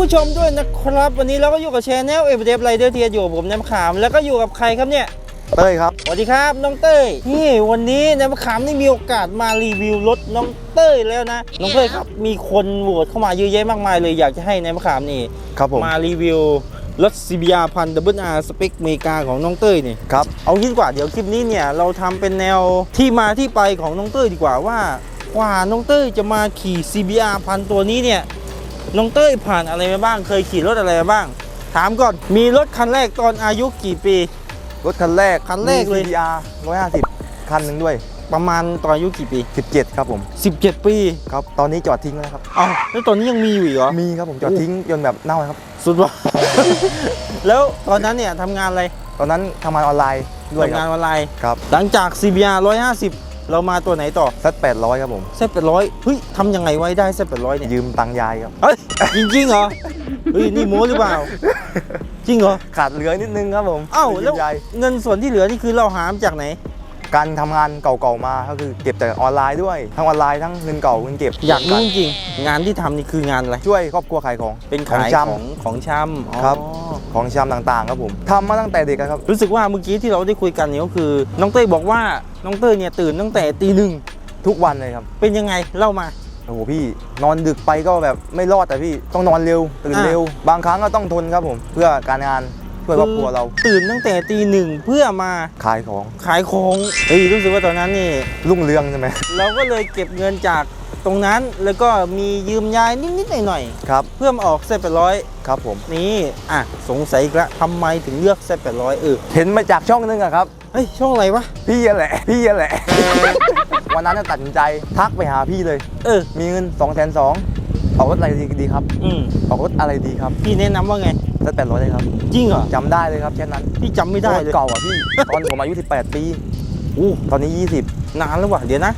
ผู้ชมด้วยนะครับ วันนี้เราก็อยู่กับแชนแนลเอเวอเรสต์ไรเดอร์เทียอยู่กับผมน้ำขามแล้วก็อยู่กับใครครับเนี่ยเต้ยครับสวัสดีครับน้องเต้ยนี่วันนี้น้ำขามได้มีโอกาสมารีวิวรถน้องเต้ยแล้วนะน้องเต้ยครับมีคนโหวตเข้ามาเยอะแยะมากมายเลยอยากจะให้น้ำขามนี่ครับผมมารีวิวรถ CBR พันดับเบิลอาร์สเปคเมกาของน้องเต้ยนี่ครับเอางี้ดีกว่าเดี๋ยวคลิปนี้เนี่ยเราทำเป็นแนวที่มาที่ไปของน้องเต้ยดีกว่าว่ากว่าน้องเต้ยจะมาขี่ CBR พันตัวนี้เนี่ย น้องเต้ยผ่านอะไรมาบ้าง เคยขี่รถอะไรมาบ้าง ถามก่อน มีรถคันแรกตอนอายุกี่ปี รถคันแรกคันแรกเลยมี CBR 150 คันหนึ่งด้วย ประมาณตอนอายุกี่ปี 17 ครับผม 17 ปีครับ ตอนนี้จอดทิ้งแล้วนะครับ เอาแล้วตอนนี้ยังมีอยู่อีกเหรอ มีครับผมจอดทิ้งจนแบบเน่าครับ สุดว่าแล้วตอนนั้นเนี่ยทำงานอะไร ตอนนั้นทำงานออนไลน์ด้วยคทำงารันบออนไลน์ ครับ หลังจาก CBR 150 เรามาตัวไหนต่อซัด800 ครับผมเซต800เฮ้ยทำยังไงไว้ได้เซต800เนี่ยยืมตังค์ยายครับ เฮ้ยจริงจริงๆเหรอเฮ้ยนี่โม้หรือเปล่า จริงเหรอขาดเหลือนิดนึงครับผมเอ้ายืมแล้วยายเงินส่วนที่เหลือนี่คือเราหามาจากไหน การทำงานเก่าๆมาก็คือเก็บจากออนไลน์ด้วย ทั้งออนไลน์ทั้งเงินเก่าเงินเก็บอยากรู้จริงๆงานที่ทำนี่คืองานอะไรช่วยครอบครัวขายของเป็นของขายชของของชำอ๋อครับำของชำต่างๆครับผมทำมาตั้งแต่เด็กอะครับ รู้สึกว่าเมื่อกี้ที่เราได้คุยกันเนี่ยก็คือ น้องเต้ยบอกว่าน้องเต้ยเนี่ยตื่นตั้งแต่ตีหนึ่งทุกวันเลยครับ เป็นยังไงเล่ามาโอ้โหพี่นอนดึกไปก็แบบไม่รอดแต่พี่ต้องนอนเร็วตื่นอ่าเร็ว บางครั้งก็ต้องทนครับผมเพื่อการงาน เพื่อครอบครัวเรา ตื่นตั้งแต่ตีหนึ่งเพื่อมาขายของขายของเฮ้ยรู้สึกว่าตอนนั้นนี่รุ่งเรืองใช่ไหมเราก็เลยเก็บเงินจากตรงนั้นแล้วก็มียืมยายนิดๆหน่อยครับๆเพื่อมาออกเซตแปดร้อยครับผมนี่อะสงสัยอีกละทำไมถึงเลือกเซตแปดร้อยเออเห็นมาจากช่องนึงอะครับเฮ้ยช่องอะไรวะพี่อะแหละพี่อะแหละ วันนั้นน่ะตัดสินใจทักไปหาพี่เลย เออ มีเงิน2องแสนสอง ออกรถอะไรดีดีครับ อืมออกรถอะไรดีครับพี่แนะนำว่าไงสักแปดร้อยเลยครับจริงเหรอจำได้เลยครับแค่นั้นพี่จำไม่ได้เลยโคตรเก่าอะพี่ ตอนผมอายุ 18 ปีอู้ตอนนี้ 20 นานแล้วว่ะ เดี๋ยวนะ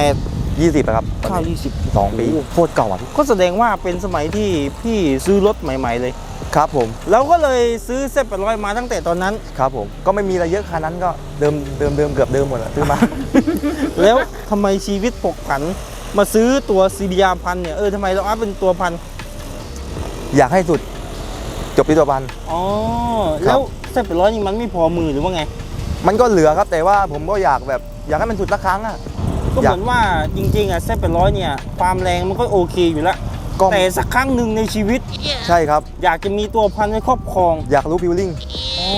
18 20อะครับข้าว20สองปีโคตรเก่าอะพี่ก็แสดงว่าเป็นสมัยที่พี่ซื้อรถใหม่ ๆ เลย ครับผมเราก็เลยซื้อเซตแปดร้อยมาตั้งแต่ตอนนั้น ครับผมก็ไม่มีอะไรเยอะคันนั้นก็เดิมเดิมเดิมเกือบเดิมหมดอะซื้อมา แล้วทำไมชีวิตผกผัน มาซื้อตัวซีบีอาพันเนี่ย เออทำไมเราอัพเป็นตัวพันอยากให้สุดจบที่ตัวพัน อ๋อ ครับ แล้วเซตแปดร้อยนี่มันไม่พอมือหรือว่าไง มันก็เหลือครับ แต่ว่าผมก็อยากแบบอยากให้มันสุดละครั้งอะ ก็อเหยากมือนว่าจริงๆอะเซตแปดร้อยเนี่ย ความแรงมันก็โอเคอยู่แล้ว ก็ แต่สักครั้งหนึ่งในชีวิต ใช่ครับ อยากจะมีตัวพันไว้ครอบครองอยากรู้ฟิลลิ่งอ๋อ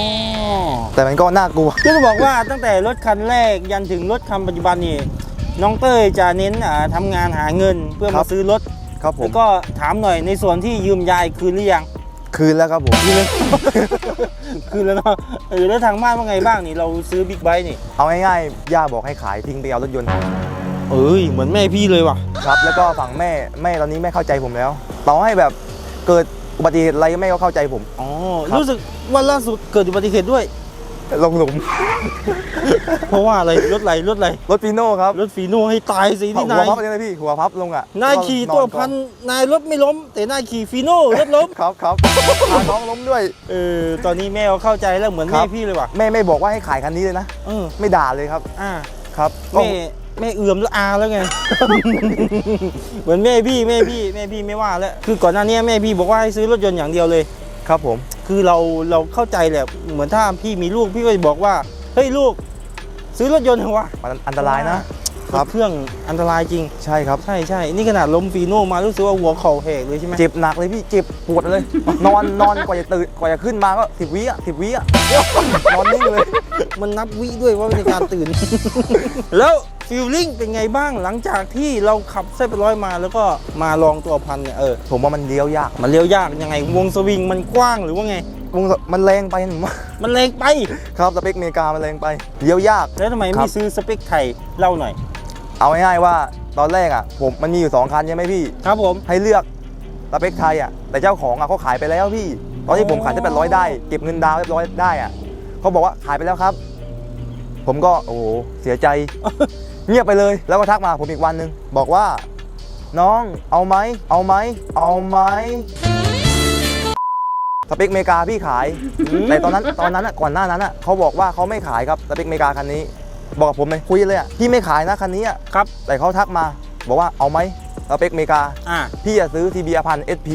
แต่มันก็น่ากลัว ก็จะบอกว่าตั้งแต่รถคันแรกยันถึงรถคันปัจจุบันนี่ น้องเต้ยจะเน้นอ่าทำงานหาเงินเพื่อครัมาบซื้อรถครับผแล้มวก็ถามหน่อยในส่วนที่ยืมยายคืนหรือยัง คืนแล้วครับผมคืนแล้วคืนแล้วเนาะเออแล้วทางบ้านว่าไงบ้างนี่เราซื้อบิ๊กไบค์นี่ เอาง่ายๆย่าบอกให้ขายทิ้งไปเอารถยนต์เอ้ยเหมือนแม่พี่เลยว่ะครับ แล้วก็ฝั่งแม่แม่ตอนนี้แม่เข้าใจผมแล้วต่อให้แบบเกิดอุบัติเหตุอะไรแม่ก็เข้าใจผมอ๋อครับรู้สึกว่าล่าสุดเกิดอุบัติเหตุด้วย ลงหลุมเพราะว่าอะไรรถไหลรถไหลรถฟีโน่ครับรถฟีโน่ให้ตายสิที่หันาวยพับเลยนะพี่หัวพับลงอะนายขี่ตัวพันนายรถไม่ล้ม แต่นายขี่ฟีโน่รถล้มครับครับพาน้องล้มด้วยเออตอนนี้แม่ก็เข้าใจแล้วเหมือนครัแม่บพี่เลยว่ะแม่ไม่บอกว่าให้ขายคันนี้เลยนะเออไม่ด่าเลยครับ อ่าครับก็แม่แม่เอื่อมแล้วอาแล้วไง เหมือนแม่พี่แม่พี่แม่พี่ไม่ว่าแล้ว คือก่อนหน้านี้แม่พี่บอกว่าให้ซื้อรถยนต์อย่างเดียวเลย ครับผม คือเราเราเข้าใจแหละเหมือนถ้าพี่มีลูกพี่ก็จะบอกว่าเฮ้ยลูก ซื้อรถยนต์เถอะวะมันอันตรายนะ ครรัถบเครื่องอันตรายจริง ใช่ครับ ใช่ใช่นี่ขนาดล้มฟีโน่มารู้สึกว่าหัวเข่าแหกเลยใช่ไหมเจ็บหนักเลยพี่เจ็บปวดเลย นอนนอนกว่าจะตื่นกว่าจะขึ้นมาก็สิบวิอะสิบวิอะนอนนิ่งเลย มันนับวิด้วยว่าในการตื่น แล้ว ฟิลลิ่งเป็นไงบ้างหลังจากที่เราขับเส้นไปร้อยมาแล้วก็มาลองตัวพันเนี่ยเออผมว่ามันเลี้ยวยากมันเลี้ยวยากยังไงวงสวิงมันกว้างหรือว่าไงวงมันแรงไปผมว่ามันแรงไปครับสเปคอเมริกามันแรงไปเลี้ยวยากแล้วทำไมครัไม่บซื้อสเปคไทยเล่าหน่อย เอาง่ายๆว่าตอนแรกอะ ผมมันมีอยู่2คันใช่ไหมพี่ ครับผมให้เลือกสเปคไทยอะแต่เจ้าของอะเขาขายไปแล้วพี่ ตอนที่ผมขายได้แปดร้อยได้เก็บเงินดาวน์เรียบร้อยได้อะเขาบอกว่าขายไปแล้วครับ ผมก็โอ้โหเสียใจ เงียบไปเลยแล้วก็ทักมาผมอีกวันหนึ่งบอกว่า น้องเอาไหมเอาไหมเอาไหมสเปคอเมริกาพี่ขายแต่ตอนนั้นตอนนั้นอะก่อนหน้านั้นอะเขาบอกว่าเขาไม่ขายครับสเปคอเมริกาคันนี้ บอกกับผมเลยคุยเลยอะพี่ไม่ขายนะคันนี้อะครับ แต่เขาทักมา บอกว่าเอาไหมสเปคอเมริกาอ่าพี่จะซื้อ TBR พัน SP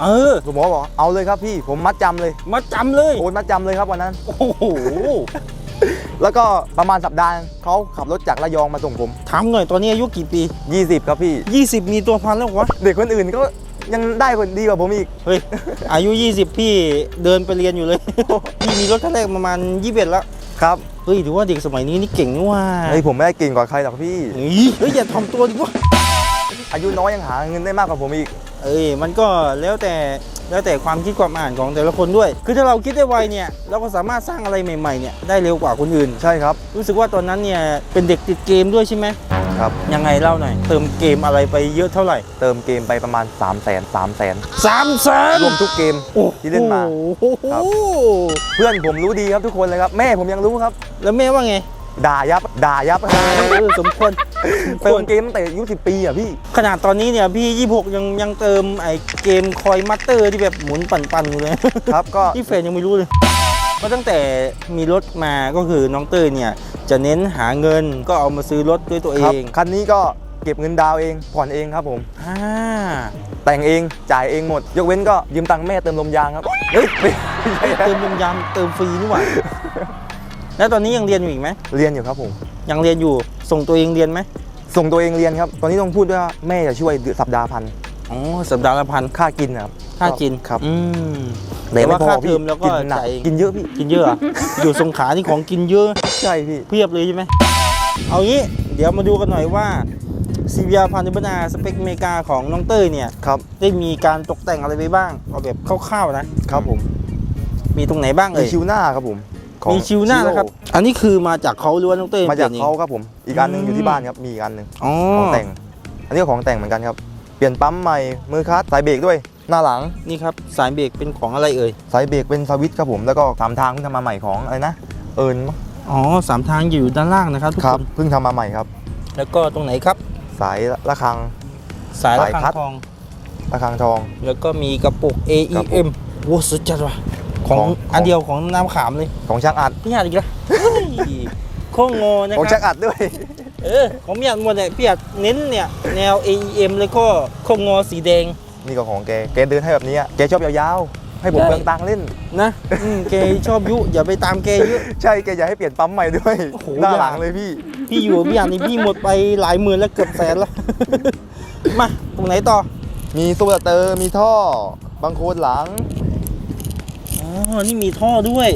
เออผมก็บอกเอาเลยครับพี่ผมมัดจำเลยมาจำเลยโอนมัดจำเลยครับวันนั้นโอ้โห แล้วก็ประมาณสัปดาห์เขาขับรถจากระยองมาส่งผม ถามหน่อยตอนนี้อายุกี่ปี 20 ครับพี่ 20 มีตัวพันแล้ววะเด็กคนอื่นก็ยังได้คนดีกว่าผมอีก เฮ้ยอายุ 20 พี่เดินไปเรียนอยู่เลย พี่มีรถคันแรกประมาณ21แล้วครับเฮ้ยถือว่าเด็กสมัยนี้นี่เก่งนี่ว่าเฮ้ยผมไม่ได้เก่งกว่าใครหรอกพี่เฮ้ยเฮ้ยอย่าทำตัวดิวะอายุน้อยยังหาเงินได้มากกว่าผมอีก เอ้ยมันก็แล้วแต่ แล้วแต่ความคิดความอ่านของแต่ละคนด้วย คือถ้าเราคิดได้ไวเนี่ยเราก็สามารถสร้างอะไรใหม่ๆเนี่ยได้เร็วกว่าคนอื่น ใช่ครับ รู้สึกว่าตอนนั้นเนี่ยเป็นเด็กติดเกมด้วยใช่ไหมครับ ยังไงเล่าหน่อย เติมเกมอะไรไปเยอะเท่าไหร่ เติมเกมไปประมาณ 3 0 0 0 0 0 3 0 0 0 0 สามแสนรวมทุกเกมที่เล่นมา โอ้โหครับ เพื่อนผมรู้ดีครับทุกคนเลยครับ แม่ผมยังรู้ครับ แล้วแม่ว่าไง ด่ายับด่ายับเออสมควรสมคเติวมรเกมตั้งแต่อายุ10ปีอะพี่ ขนาดตอนนี้เนี่ยพี่26ยังยังเติมไอ้เกมคอยมัตเตอร์ที่แบบหมุนปั่นๆอยู่เลยครับก็ที่แฟนยังไม่รู้เลยเพราะตั้งแต่มีรถมาก็คือน้องเต้ยเนี่ย จะเน้นหาเงินก็เอามาซื้อรถด้วยตัวเอครับงคันนี้ก็เก็บเงินดาวน์เอง ผ่อนเองครับผมอ่าแต่งเองจ่ายเองหมด ยกเว้นก็ยืมตังค์แม่เติมลมยางครับเฮ้ยไม่ไม่ใช่ครับเติมยำยำเติมฟรีนี่หว่า แล้วตอนนี้ยังเรียนอยู่อีกไหมเรียนอยู่ครับผมยังเรียนอยู่ส่งตัวเองเรียนไหมส่งตัวเองเรียนครับ ตอนนี้ต้องพูดด้วยว่าแม่จะช่วยสัปดาห์พันอ๋อสัปดาห์ละพันค่ากินนะครับค่ากินครับอืมแต่แต่ไม่ว่าพอค่าพี่เทอมแล้วก็กินหนักจ่ายเองกินเยอะพี่กินเยอะเหรออยู่สงขลานี่ของกินเยอะใช่พี่เพียบเลยใช่ไหมเอางี้เดี๋ยวมาดูกันหน่อยว่า CBR พันธุ์บนาสเปคอเมริกาของน้องเต้ยเนี่ยครับได้มีการตกแต่งอะไรไปบ้างเอาแบบคร่าวๆนะครับผม มีตรงไหนบ้างมีเอ่ยชิวหน้าครับผม ของมีชิวหน้า Chiro นะครับ อันนี้คือมาจากเขาหรือว่าน้องเต้ยมาจากปลี่ยนเขาองครับผม อีกอันหนึงอืมอยู่ที่บ้านครับมีอีกอันหนึงอ๋อของแต่ง อันนี้ก็ของแต่งเหมือนกันครับเปลี่ยนปั๊มใหม่มือคัสสายเบรกด้วยหน้าหลังนี่ครับสายเบรกเป็นของอะไรเอ่ยสายเบรกเป็นสวิตช์ครับผมแล้วก็สามทางเพิ่งทำมาใหม่ของอะไรนะเอิญมั้งอ๋อสามทางอยู่ด้านล่างนะครับทุกครัคบนเพิ่งทำมาใหม่ครับ แล้วก็ตรงไหนครับ สายระฆัง สายระสายฆังคัดทองระฆังทอง แล้วก็มีกระปุกกระปุ AEM โว้สุดจัดว่ะ ของของอันเดียวของน้ำขามเลยของช่างอัดพี่หยาดอีกแล้วเฮ้ยโค้งงอนะของคช่ารับงอัดด้วย เออของพี่หยาดหมดเนี่ยพี่หยาดเน้นเนี่ยแนว AEM แล้วก็โค้งงอสีแดง นี่ก็ของแกแกเดินให้แบบนี้อะแกชอบยาวๆ ให้ผมได้เปลืองตังค์เล่น นะอืมแกชอบยุอย่าไปตามแกเยอะ ใช่แกอยากให้เปลี่ยนปั๊มใหม่ด้วยโอ้โห หน้าหลังอย่าเลยพี่ พี่อยู่กับพี่หยาดนี่พี่หมดไปหลายหมื่นแล้วเกือบแสนแล้ว มาตรงไหนต่อมีโซลาเตอร์มีท่อบางโคนหลัง อ๋อ นี่มีท่อด้วย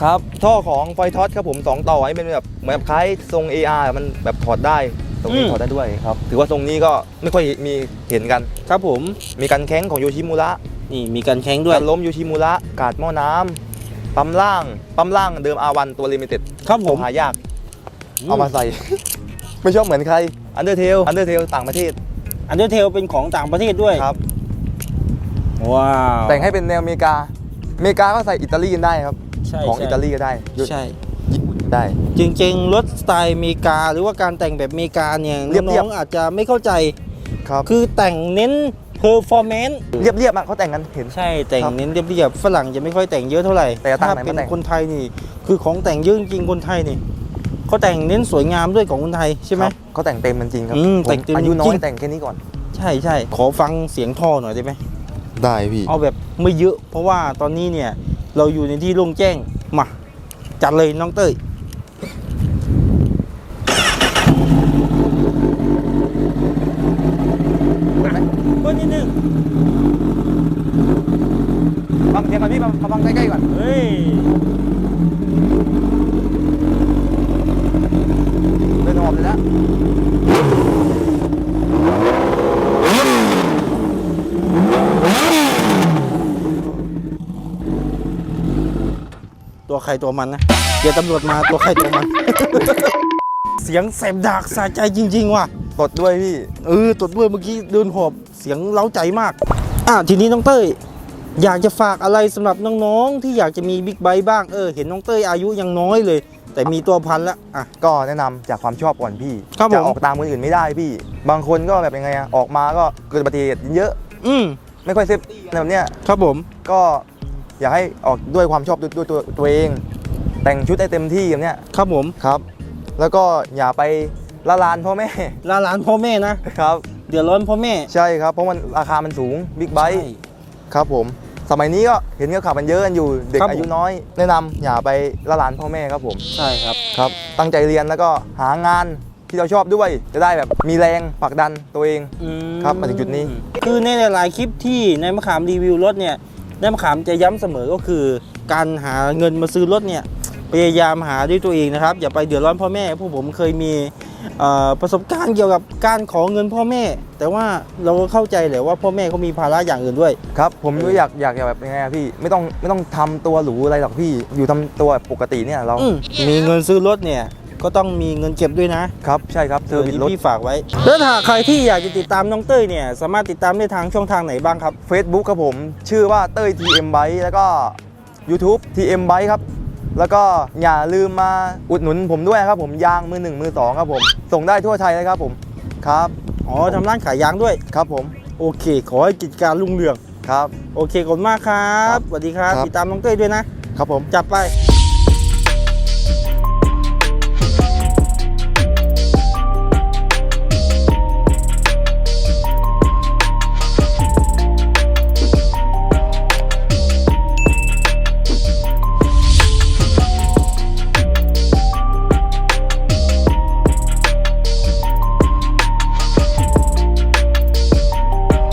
ครับ ท่อของไฟท็อตครับผม2ต่อให้เป็นแบบเหมือนแบบคล้ายทรง AR มันแบบถอดได้ ตรงนี้อืม ถอดได้ด้วยครับ ถือว่าทรงนี้ก็ไม่ค่อยมีเห็นกัน ครับผม มีกันแข้งของโยชิมุระ นี่มีการแข้งด้วย การล้มโยชิมุระกาดหม้อน้ำปั๊มล่าง ปั๊มล่างเดิม R1 ตัวลิมิเต็ดครับผมหายาก เอามาใส่ ไม่ชอบเหมือนใครอันเดอร์เทลอันเดอร์เทลต่างประเทศอันเดอร์เทลเป็นของต่างประเทศด้วย ครับ ว้าวแต่งให้เป็นแนวอเมริกา อเมริกาก็ใส่อิตาลีกันได้ครับ ใช่ของใช่อิตาลีก็ได้ยุใช่ญี่ปุ่นได้ จริงๆรถสไตล์อเมริกาหรือว่าการแต่งแบบอเมริกาเนี่ยเรียบๆ น้องๆอาจจะไม่เข้าใจครับคือแต่งเน้นเพอร์ฟอร์แมนซ์เรียบๆอะเขาแต่งกันเห็น ใช่แต่งครับเน้นเรียบๆฝรั่งจะไม่ค่อยแต่งเยอะเท่าไหร่แต่ต่างถ้าไหนมาเป็นแต่ง คนไทยนี่ คือของแต่งเยอะจริงๆคนไทยนี่เขาแต่งเน้นสวยงามด้วยของคนไทยใช่ไหม ครับเขาแต่งเต็มมันจริงครับอืมผแต่งเต็มอายุน้อจริยง แต่งแค่นี้ก่อน ใช่ใช่ขอฟังเสียงท่อหน่อยได้ไหม ได้พี่ เอาแบบไม่เยอะ เพราะว่าตอนนี้เนี่ยเราอยู่ในที่โล่งแจ้งมาจัดเลยน้องเต้ยเพิ่มนิดนึงฟังเสียงก่อนพี่มามาฟังใกล้ๆก่อน เฮ้ยเดินหอบเลยแล้ ตัวใครตัวมันนะเดี๋ยวตำรวจมาตัวใครตัวมัน เสียงแสบดากสะใจจริง ๆ ว่ะตดด้วยพี่เออตดด้วยเมื่อกี้เดินหอบเสียงเล้าใจมาก อะทีนี้น้องเต้ยอยากจะฝากอะไรสำหรับน้องๆ ที่อยากจะมีบิ๊กไบค์บ้างเออเห็นน้องเต้ยอายุยังน้อยเลย แต่มีตัวพันแล้วอะก็แนะนำจากความชอบก่อนพี่ครับผมจะออกตามคนอื่นไม่ได้พี่ บางคนก็แบบยังไงอะออกมาก็เกิดอุบัติเหตุเยอะ อืมไม่ค่อยเซฟตี้แบบเนี้ยครับผม ก็ อยากให้ออกด้วยความชอบด้วยด้วยตัวตัวเอง แต่งชุดให้เต็มที่แบบเนี้ยครับผมครับ แล้วก็อย่าไปละลานพ่อแม่ลาหลานพ่อแม่นะครับ เดือดร้อนพ่อแม่ ใช่ครับ เพราะมันราคามันสูงบิ๊กไบค์ใช่ครับผม สมัยนี้ก็เห็นเขาขับกันเยอะกันอยู่เด็กครับผม อายุน้อย แนะนำอย่าไปละลานพ่อแม่ครับผมใช่ครับ ครับ ตั้งใจเรียนแล้วก็หางานที่เราชอบด้วย จะได้แบบมีแรงผลักดันตัวเองอืครับมาถึงจุดนี้ คือในหลายๆคลิปที่ในายมะขามรีวิวรถเนี่ย นายมะขามจะย้ำเสมอก็คือ การหาเงินมาซื้อรถเนี่ยพยายามหาด้วยตัวเองนะครับ อย่าไปเดือดร้อนพ่อแม่พวกผมเคยมีเอ่อประสบการณ์เกี่ยวกับการขอเงินพ่อแม่ แต่ว่าเราก็เข้าใจแหละว่าพ่อแม่เขามีภาระอย่างอื่นด้วย ครับผมเออก็อยากอยากอยากแบบยังไงอะพี่ไม่ต้องไม่ต้องทำตัวหรูอะไรหรอกพี่อยู่ทำตัวแบบปกติเนี่ยเราอืมมีเงินซื้อรถเนี่ย ก็ต้องมีเงินเก็บด้วยนะครับ ใช่ครับเซอร์วิสรถที่ฝากไว้ แล้วถ้าใครที่อยากจะติดตามน้องเต้ยเนี่ยสามารถติดตามได้ทางช่องทางไหนบ้างครับ Facebook ครับผม ชื่อว่าเต้ย TM Bike แล้วก็ YouTube TM Bike ครับ แล้วก็อย่าลืมมาอุดหนุนผมด้วยครับผมยางมือหนึ่งมือสองครับผม ส่งได้ทั่วไทยเลยครับผมครับอ๋อทำร้านขายยางด้วย ครับผมโอเค ขอให้กิจการรุ่งเรือง ครับ โอเคขอบคุณมากครับสวัสดีครับ ครับ ติดตามน้องเต้ยด้วยนะ ครับผม จับไป